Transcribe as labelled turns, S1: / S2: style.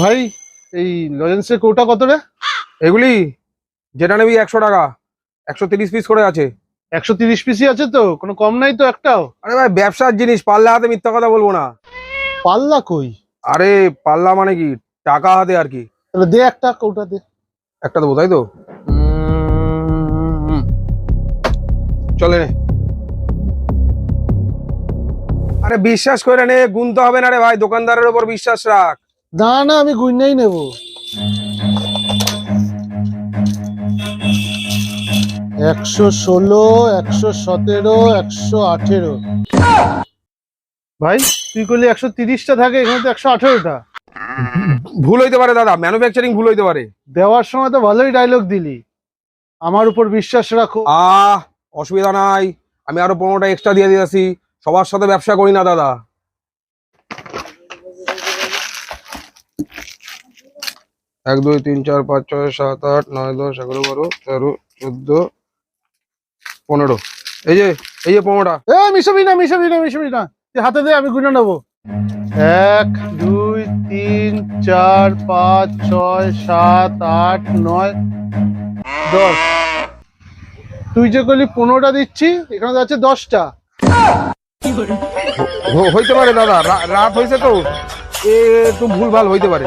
S1: ভাই এই লজেন্সের কৌটা কত রে
S2: এগুলি যেটা নেবি একশো টাকা একশো তিরিশ পিস করে আছে
S1: একশো তিরিশ পিসই আছে তো কোনো কম নাই তো একটাও
S2: আরে ভাই ব্যবসার জিনিস পাল্লা হাতে মিথ্যা কথা বলবো না
S1: পাল্লা কই
S2: আরে পাল্লা মানে কি টাকা হাতে আর কি
S1: তাহলে দে একটা কৌটা দে
S2: একটা দেবো তাই তো চলে আরে বিশ্বাস করে নে গুনতে হবে না রে ভাই দোকানদারের ওপর বিশ্বাস রাখ
S1: দাঁড়া আমি গুইনাই নেব একশো ষোলো একশো সতেরো একশো আঠেরো ভাই তুই করলি একশো তিরিশটা থাকে এখানে তো একশো আঠেরোটা
S2: ভুল হইতে পারে দাদা ম্যানুফ্যাকচারিং ভুল হইতে পারে
S1: দেওয়ার সময় তো ভালোই ডায়লগ দিলি আমার উপর বিশ্বাস রাখো
S2: আহ অসুবিধা নাই আমি আরো পনেরোটা এক্সট্রা দিয়ে দিয়েছি সবার সাথে ব্যবসা করি না দাদা এক দুই তিন চার পাঁচ ছয় সাত আট নয় দশ এগারো বারো তেরো চোদ্দ পনেরো এই যে এই যে পনেরোটা
S1: এ মিশাবি না মিশাবি না মিশাবি না হাতে দিয়ে আমি গুনে নেবো এক দুই তিন চার পাঁচ ছয় সাত আট নয় দশ তুই যে করলি পনেরোটা দিচ্ছি এখানে আছে দশটা
S2: হইতে পারে দাদা রাত হয়েছে তো এ একটু ভাল হইতে পারে